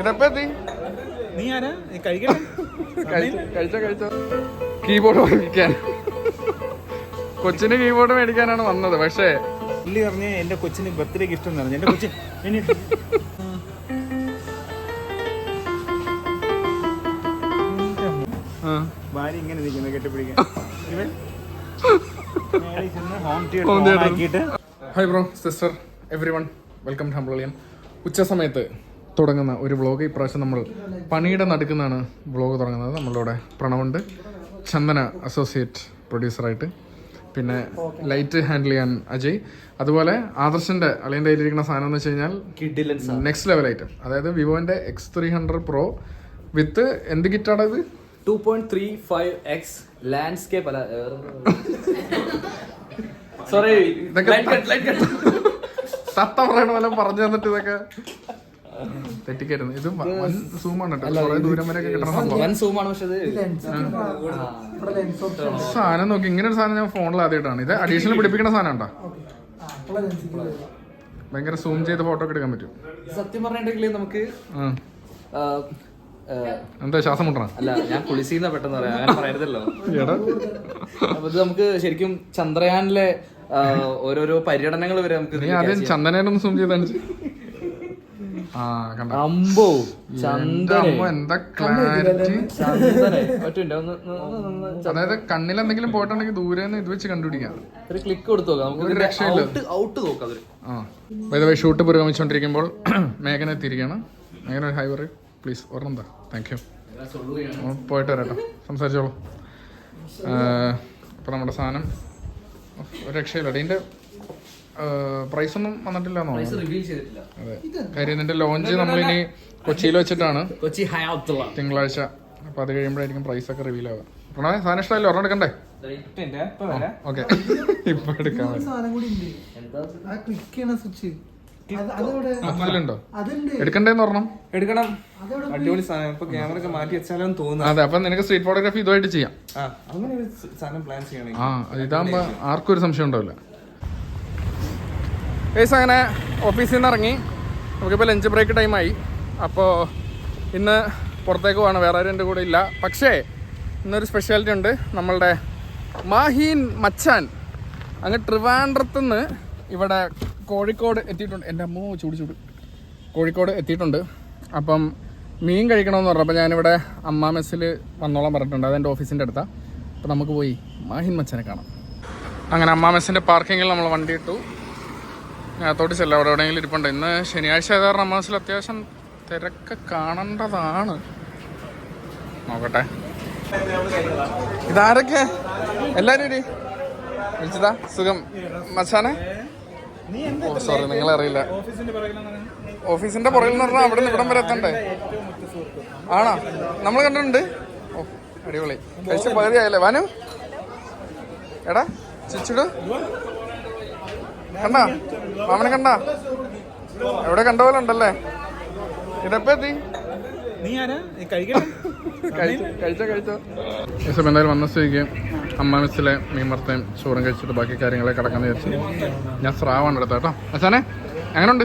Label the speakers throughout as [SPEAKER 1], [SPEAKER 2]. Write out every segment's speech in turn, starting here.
[SPEAKER 1] ഇതെപ്പോ എത്തി
[SPEAKER 2] നീ ആരാ? നീ കഴിക്കട്ടെ
[SPEAKER 1] കഴിച്ചോ കഴിച്ചോ കീബോർഡ് മേടിക്കാൻ കൊച്ചിന് കീബോർഡ് മേടിക്കാനാണ് വന്നത് പക്ഷേ
[SPEAKER 2] പുള്ളി പറഞ്ഞ എന്റെ കൊച്ചിന് ബർത്ത്ഡേ ഗിഫ്റ്റ് എന്ന് പറഞ്ഞു. എന്റെ
[SPEAKER 1] കൊച്ചി
[SPEAKER 2] ഭാര്യ ഇങ്ങനെ നിൽക്കുന്നത് കെട്ടിപ്പിടിക്കാൻ. Home
[SPEAKER 1] hi bro sister everyone welcome to ഹംബ്ലിയൻ ഉച്ച സമയത്ത് തുടങ്ങുന്ന ഒരു വ്ളോഗ് ഇപ്രാവശ്യം നമ്മൾ പണിയുടെ നടുക്കുന്നാണ് വ്ളോഗ് തുടങ്ങുന്നത്. നമ്മളുടെ കൂടെ പ്രണവുണ്ട്. ചന്ദന അസോസിയേറ്റ് പ്രൊഡ്യൂസറായിട്ട് പിന്നെ ലൈറ്റ് ഹാൻഡിൽ ചെയ്യാൻ അജയ്. അതുപോലെ ആദർശന്റെ അളിയന്റെ കയ്യിലിരിക്കുന്ന സാധനം എന്ന് വെച്ച് കഴിഞ്ഞാൽ നെക്സ്റ്റ് ലെവൽ ഐറ്റം അതായത് വിവോന്റെ X three hundred pro with എന്ത് കിറ്റാണ് ഇത്?
[SPEAKER 3] Two point three five X landscape അല്ല സോറി
[SPEAKER 1] തത്ത പറയണ പോലെ പറഞ്ഞു തന്നിട്ട് ഇതൊക്കെ തെറ്റിക്കരുത്. ഇത് സൂമാണ് കേട്ടോ. കുറെ ദൂരം വരെ കിട്ടണ സംഭവം.
[SPEAKER 3] വൻ സൂമാണ് പക്ഷെ
[SPEAKER 1] സാധനം നോക്കി. ഇങ്ങനെ ഒരു സാധനം ഞാൻ ഫോണിൽ ആദ്യമായിട്ടാണ്. ഇത് അഡീഷണൽ പിടിപ്പിക്കുന്ന സാധനം ഉണ്ടോ ഭയങ്കര സൂം ചെയ്ത് ഫോട്ടോ ഒക്കെ എടുക്കാൻ പറ്റും.
[SPEAKER 3] സത്യം പറഞ്ഞിട്ടുണ്ടെങ്കിൽ നമുക്ക്
[SPEAKER 1] എന്താ ശ്വാസം മുട്ടണം?
[SPEAKER 3] അല്ല ഞാൻ കുളിസീന്ന പെട്ടെന്ന് പറയാം. അങ്ങനെ പറയരുതല്ലോ. അപ്പൊ ഇത് നമുക്ക് ശരിക്കും ചന്ദ്രയാനിലെ ഓരോരോ പര്യടനങ്ങൾ വരെ നമുക്ക്
[SPEAKER 1] നീ ആദ്യം ചന്ദനേനൊന്ന് സൂം ചെയ്താണ്
[SPEAKER 3] അമ്പോ
[SPEAKER 1] അതായത് കണ്ണിൽ എന്തെങ്കിലും പോയിട്ടുണ്ടെങ്കിൽ ദൂരെ നിന്ന് ഇത് വെച്ച് കണ്ടുപിടിക്കാം.
[SPEAKER 3] ഒരു ക്ലിക്ക് കൊടുത്തു നമുക്ക്
[SPEAKER 1] രക്ഷയില്ല.
[SPEAKER 3] ഔട്ട് ഔട്ട് നോക്കാം അതൊരു
[SPEAKER 1] ആ. വൈദവൈ ഷൂട്ട് പുരോഗമിച്ചുകൊണ്ടിരിക്കുമ്പോൾ മേഘന എത്തിയിരിക്കുകയാണ്. മേഘന ഒരു ഹൈ പറയും പ്ലീസ് ഓർമ്മ എന്താ താങ്ക് യു പോയിട്ട് വരാട്ടോ സംസാരിച്ചോളൂ. അപ്പോൾ നമ്മുടെ സാധനം. ഒരു രക്ഷയില്ല. ഇതിന്റെ പ്രൈസ് ഒന്നും വന്നിട്ടില്ല കാര്യം ഇതിന്റെ ലോഞ്ച് നമ്മളിനി കൊച്ചിയിൽ വെച്ചിട്ടാണ്.
[SPEAKER 3] കൊച്ചി
[SPEAKER 1] തിങ്കളാഴ്ച. അപ്പൊ അത് കഴിയുമ്പോഴായിരിക്കും പ്രൈസ് ഒക്കെ റിവീൽ ആവുക. പ്രണവേ സാധനം ഇഷ്ടമല്ലോ ഒരെണ്ണം എടുക്കണ്ടേ? ഓക്കെ. ഇപ്പൊ എടുക്കാൻ പറ്റും.
[SPEAKER 4] കൂടി ഉണ്ട്
[SPEAKER 3] എന്താ
[SPEAKER 4] ആ ക്ലിക്ക് ചെയ്യണ സ്വിച്ച് അതവിടെ?
[SPEAKER 1] അതിലുണ്ടോ?
[SPEAKER 4] അതുണ്ട്
[SPEAKER 1] എടുക്കണ്ടേന്ന് പറഞ്ഞു
[SPEAKER 2] എടുക്കണം. അടിപൊളി സാധനം. ഇപ്പൊ ക്യാമറ ഒക്കെ മാറ്റി വെച്ചാലും തോന്നുന്നു.
[SPEAKER 1] അതെ അപ്പൊ നിനക്ക് സ്ട്രീറ്റ് ഫോട്ടോഗ്രാഫി ഇതുമായിട്ട് ചെയ്യാം.
[SPEAKER 2] ആ അങ്ങനെ ഒരു സാധനം പ്ലാൻ ചെയ്യണമെങ്കിൽ.
[SPEAKER 1] ആ അത് ഇതാകുമ്പോ ആർക്കും ഒരു സംശയം ഉണ്ടാവില്ല. കേസ് അങ്ങനെ ഓഫീസിൽ നിന്ന് ഇറങ്ങി. നമുക്കിപ്പോൾ ലഞ്ച് ബ്രേക്ക് ടൈമായി അപ്പോൾ ഇന്ന് പുറത്തേക്ക് പോകണം വേറെ ആരും എന്റെ കൂടെ ഇല്ല. പക്ഷേ ഇന്നൊരു സ്പെഷ്യാലിറ്റി ഉണ്ട്. നമ്മളുടെ മാഹീൻ മച്ചാൻ. അങ്ങ് ട്രിവാൻഡ്രത്ത് നിന്ന് ഇവിടെ കോഴിക്കോട് എത്തിയിട്ടുണ്ട്. എന്റെ അമ്മ ചൂട് ചൂട്. കോഴിക്കോട് എത്തിയിട്ടുണ്ട്. അപ്പം മീൻ കഴിക്കണമെന്ന് പറഞ്ഞപ്പോൾ ഞാനിവിടെ അമ്മ മെസ്സിൽ വന്നോളാൻ പറഞ്ഞിട്ടുണ്ട്. അതെന്റെ ഓഫീസിന്റെ അടുത്താണ് അപ്പോൾ നമുക്ക് പോയി മാഹിൻ മച്ചനെ കാണാം. അങ്ങനെ അമ്മ മെസ്സിന്റെ പാർക്കിങ്ങിൽ നമ്മൾ വണ്ടി ഇട്ടു. അകത്തോട്ട് ചെല്ലാം. അവിടെ എവിടെയെങ്കിലും ഇരിപ്പുണ്ട്. ഇന്ന് ശനിയാഴ്ച അമ്മ മെസ്സിൽ അത്യാവശ്യം തിരക്ക് കാണേണ്ടതാണ്. നോക്കട്ടെ. ഇതാരൊക്കെ? എല്ലാരും ഇടി. വിളിച്ചതാ. സുഖം. മച്ചാനെ? ഓ സോറി നിങ്ങളെ അറിയില്ല ഓഫീസിന്റെ പുറകിൽ നിന്ന് പറഞ്ഞാൽ അവിടെ നിന്ന് ഇവിടം വരെ എത്തണ്ടേ? ആണോ? നമ്മൾ കണ്ടിട്ടുണ്ട്. ഓ അടിപൊളി. കഴിച്ച പകുതി ആയല്ലേ വാനു? എടാ ചിച്ചുട്? കണ്ടാ മാമനെ കണ്ടാ എവിടെ കണ്ട പോലെ ഉണ്ടല്ലേ? ഇതെപ്പോ എത്തി? കഴിച്ചോ കഴിച്ചോ എന്തായാലും വന്ന സ്ഥിതിക്ക് അമ്മ മിസ്സിലെ മീൻ വറുത്തയും ചോറും കഴിച്ചിട്ട് ബാക്കി കാര്യങ്ങളെ കിടക്കാന്ന് വിചാരിച്ചു ഞാൻ സ്രാവാണ് എടുത്ത കേട്ടോ. മച്ചാനെ എങ്ങനെയുണ്ട്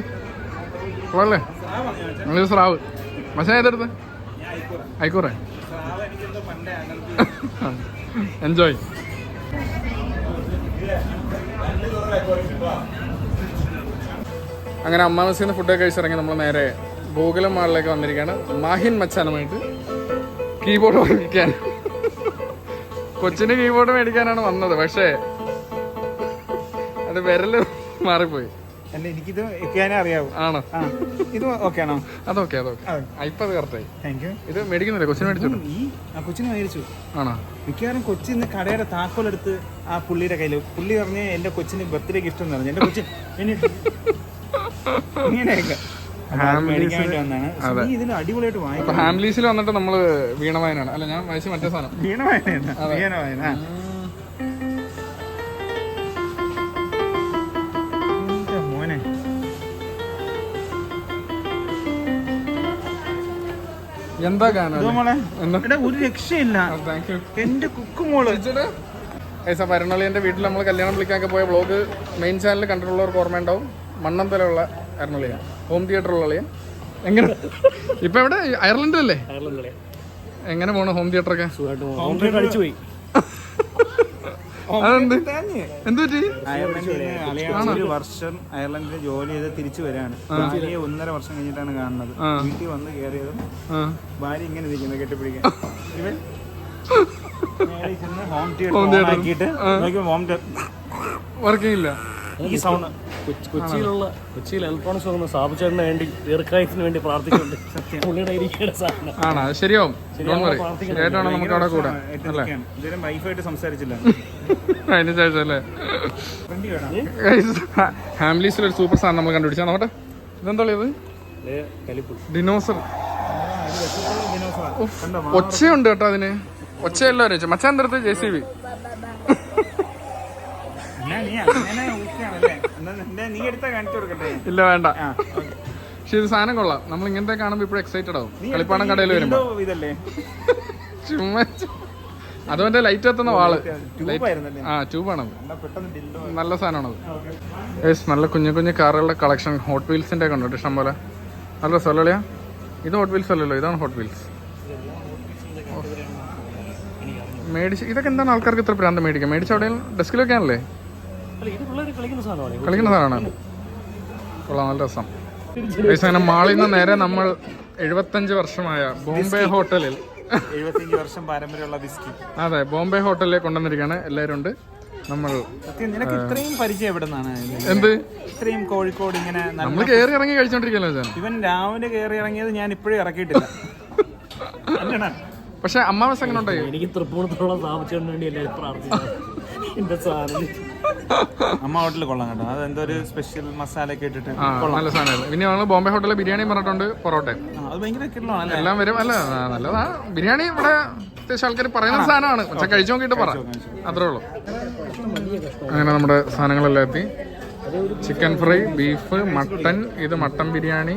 [SPEAKER 1] കൊള്ളല്ലേ ഞങ്ങളിത് സ്രാവ്. മച്ചാൻ ഏതെടുത്ത്? ആയിക്കോറേ. എൻജോയ് അങ്ങനെ അമ്മ മെസ്സിൽ നിന്ന് ഫുഡൊക്കെ കഴിച്ചിറങ്ങി നമ്മൾ നേരെ ഗോകുലം മാളിലേക്ക് വന്നിരിക്കുകയാണ്. മാഹിൻ മച്ചാനുമായിട്ട് കീബോർഡ് വാങ്ങിക്കാൻ കൊച്ചിന് കീബോർഡ് മേടിക്കാനാണ് വന്നത് പക്ഷേ അത് വിരൽ മാറിപ്പോയി.
[SPEAKER 2] അല്ല എനിക്കിത് വെക്കാനേ അറിയാവൂ.
[SPEAKER 1] ആണോ?
[SPEAKER 2] ഇത് ഓക്കെ ആണോ?
[SPEAKER 1] അതൊക്കെ അതൊക്കെ
[SPEAKER 2] ആ.
[SPEAKER 1] ഇപ്പൊ അത് കറക്റ്റായി
[SPEAKER 2] താങ്ക് യു
[SPEAKER 1] ഇത് മേടിക്കുന്നില്ല കൊച്ചിന് മേടിച്ചിട്ടു
[SPEAKER 2] ഈ ആ കൊച്ചിന് മേടിച്ചു.
[SPEAKER 1] ആണോ?
[SPEAKER 2] മിക്കവാറും കൊച്ചി ഇന്ന് കടയുടെ താക്കോലെടുത്ത് ആ പുള്ളിയുടെ കയ്യിൽ പുള്ളി പറഞ്ഞ് എന്റെ കൊച്ചിന് ബർത്ത്ഡേ ഗിഫ്റ്റ് എന്ന് പറഞ്ഞു. എന്റെ കൊച്ചിൻ എന്നെ ഇങ്ങനെയൊക്കെ.
[SPEAKER 1] ഹാംലീസിൽ വന്നിട്ട് നമ്മൾ വീണവായനാണ്. അല്ല ഞാൻ വായിച്ച മറ്റേ സാധനം.
[SPEAKER 2] വീണ വായന
[SPEAKER 1] എന്താ
[SPEAKER 2] മോളെ. ഒരു രക്ഷയില്ല. എന്റെ
[SPEAKER 1] ഏസാ പരണളിയന്റെ വീട്ടിൽ നമ്മൾ കല്യാണം വിളിക്കാൻ പോയ ബ്ലോഗ് മെയിൻ ചാനൽ കണ്ടിട്ടുള്ളവർക്ക് ഓർമ്മയുണ്ടാവും. മണ്ണന്തലുള്ള എറണളിയാണ് ഹോം തിയേറ്ററുള്ള ഉള്ള എങ്ങനെ? ഇപ്പൊ എവിടെ? അയർലൻഡ് അയർലൻഡിലല്ലേ എങ്ങനെ പോണു ഹോം തിയേറ്റർ ഒക്കെ? എന്ത്
[SPEAKER 2] ഒരു വർഷം അയർലൻഡിൽ ജോലി ചെയ്ത് തിരിച്ചു വരാണ് ഭാര്യയെ ഒന്നര വർഷം കഴിഞ്ഞിട്ടാണ് കാണുന്നത്. വീട്ടിൽ വന്ന് കയറിയതും ഭാര്യ ഇങ്ങനെ ഇരിക്കുന്നത് കെട്ടിപ്പിടിക്കാൻ. ഇവൻ ഹോം
[SPEAKER 1] Home
[SPEAKER 2] തിയേറ്റർ
[SPEAKER 1] theatre.
[SPEAKER 2] ആക്കിയിട്ട് ഹോം
[SPEAKER 1] വർക്കിംഗ് ഇല്ല
[SPEAKER 2] ഈ സൗണ്ട്
[SPEAKER 5] കൊച്ചിയിലുള്ള കൊച്ചിയിൽ ഇലക്ട്രോണിക്സ് വാങ്ങുന്ന സാബുചേട്ടന് വേണ്ടി ദീർഘായുസിന് വേണ്ടി പ്രാർത്ഥിക്കുന്നുണ്ട്. പുള്ളിയുടെ ഇരിക്കേണ്ട സാധനം.
[SPEAKER 1] ആണോ? അത് ശരിയാവും നമുക്ക് അവിടെ കൂടാം.
[SPEAKER 2] ഇതുവരെ വൈഫായിട്ട് സംസാരിച്ചില്ല.
[SPEAKER 1] അതിന് ശേഷം അല്ലേ?
[SPEAKER 2] വണ്ടി വേണം.
[SPEAKER 1] ഫാമിലീസിൽ ഒരു സൂപ്പർ സാധനം നമ്മൾ കണ്ടുപിടിച്ചാ. നോട്ടെ ഇതെന്താ ഇത്?
[SPEAKER 5] കലിപ്പ്
[SPEAKER 1] ഡിനോസർ. ഒച്ചയുണ്ട് കേട്ടോ അതിന്. ഒച്ചയല്ല ഒരു മച്ചാന്റെ അടുത്ത് ജെ സി ബി. ഇല്ല വേണ്ട. പക്ഷെ ഇത് സാധനം കൊള്ളാം. നമ്മൾ ഇങ്ങനത്തെ കാണുമ്പോ ഇപ്പോഴും എക്സൈറ്റഡ് ആവും. കളിപ്പാടം കടയിൽ
[SPEAKER 2] ഇതല്ലേ?
[SPEAKER 1] ചുമ്മാ അത് മറ്റേ ലൈറ്റ് എത്തുന്ന
[SPEAKER 2] വാൾ.
[SPEAKER 1] ആ ട്യൂബാണത് നല്ല സാധനമാണത്. യെസ് നല്ല കുഞ്ഞു കുഞ്ഞു കാറുകളുടെ കളക്ഷൻ ഹോട്ട് വീൽസിന്റെ ഒക്കെ ഉണ്ട് ഇഷ്ടം പോലെ. നല്ല രസമല്ലേ ഇത് ഹോട്ട് വീൽസ് അല്ലല്ലോ ഇതാണ് ഹോട്ട് വീൽസ് മേടിച്ച് ഇതൊക്കെ എന്താണ് ആൾക്കാർക്ക് ഇത്ര പ്രാന്തം മേടിക്കുക മേടിച്ച അവിടെ
[SPEAKER 5] ഡെസ്കിലൊക്കെ ആണല്ലേ? കളിക്കുന്ന സാധനമാണ്?
[SPEAKER 1] കൊള്ളാം നല്ല രസം. അങ്ങനെ മാളിൽ നിന്ന് നേരെ നമ്മൾ എഴുപത്തഞ്ച് വർഷമായ ബോംബെ ഹോട്ടലിൽ
[SPEAKER 2] എഴുപത്തിയഞ്ച് വർഷം പാരമ്പര്യമുള്ള വിസ്കി
[SPEAKER 1] അതെ ബോംബെ ഹോട്ടലിൽ കൊണ്ടുവന്നിരിക്കുകയാണ് എല്ലാവരും ഉണ്ട്. നമ്മൾ
[SPEAKER 2] സത്യം നിനക്ക് ഇത്രയും പരിചയം എവിടെ നിന്നാണ്
[SPEAKER 1] എന്ത്?
[SPEAKER 2] ഇത്രയും കോഴിക്കോട് ഇങ്ങനെ
[SPEAKER 1] നമ്മൾ കയറി ഇറങ്ങി കഴിച്ചോണ്ടിരിക്കല്ലോ ഞാൻ
[SPEAKER 2] ഇവൻ രാവിലെ കയറി ഇറങ്ങിയത് ഞാൻ ഇപ്പോഴും ഇറക്കിയിട്ടില്ല.
[SPEAKER 1] പക്ഷെ അമ്മാവസ് അങ്ങനെ ഉണ്ടായി?
[SPEAKER 5] എനിക്ക് തൃപ്പൂണിത്തുള്ള സാബുചേട്ടന് വേണ്ടി എല്ലാവരും പ്രാർത്ഥിക്കുന്നു. എന്റെ സാധനം.
[SPEAKER 2] അമ്മ ഹോട്ടലിൽ കൊള്ളാം കേട്ടോ. അത് എന്തോ ഒരു സ്പെഷ്യൽ മസാല ഒക്കെ ഇട്ടിട്ട്
[SPEAKER 1] നല്ല സാധനമായിരുന്നു. പിന്നെ ഞങ്ങൾ ബോംബെ ഹോട്ടലിൽ ബിരിയാണി പറഞ്ഞിട്ടുണ്ട്
[SPEAKER 2] പൊറോട്ട. അത് ഭയങ്കര
[SPEAKER 1] എല്ലാം വരും. അല്ല നല്ലതാ. ബിരിയാണി ഇവിടെ അത്യാവശ്യം ആൾക്കാർ പറയുന്ന സാധനമാണ്. പക്ഷെ കഴിച്ചു നോക്കിയിട്ട് പറ. അത്രേ ഉള്ളൂ. അങ്ങനെ നമ്മുടെ സാധനങ്ങളെല്ലാം എത്തി. ചിക്കൻ ഫ്രൈ ബീഫ് മട്ടൻ ഇത് മട്ടൻ ബിരിയാണി.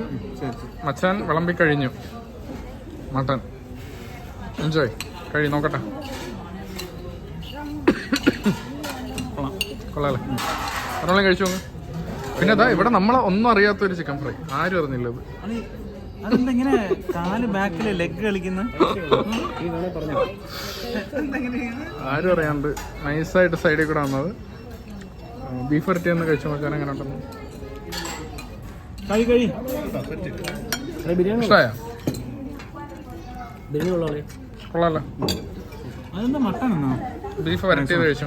[SPEAKER 1] മച്ചാൻ വിളമ്പി കഴിഞ്ഞു. മട്ടൻ. എൻജോയ് കഴി നോക്കട്ടെ. കൊള്ളാല്ലേ ഒരാളെ കഴിച്ചു നോക്ക്. പിന്നെ അതാ ഇവിടെ നമ്മളെ ഒന്നും അറിയാത്ത ഒരു ചിക്കൻ ഫ്രൈ ആരും അറിഞ്ഞില്ല ഇത്
[SPEAKER 2] കാൽ ബാക്കിൽ ലെഗ് കളിക്കുന്ന?
[SPEAKER 1] ആരും അറിയാണ്ട് നൈസായിട്ട് സൈഡിൽ കൂടെ വന്നത്. ബീഫ് വരട്ടി ഒന്ന് കഴിച്ചു നോക്കാൻ എങ്ങനെ ഉണ്ടെന്ന്. ഇഷ്ടമായ കൊള്ളാലോ.
[SPEAKER 2] അതെന്താ മട്ടൺ
[SPEAKER 1] ബീഫ് വരട്ടിയത് കഴിച്ചു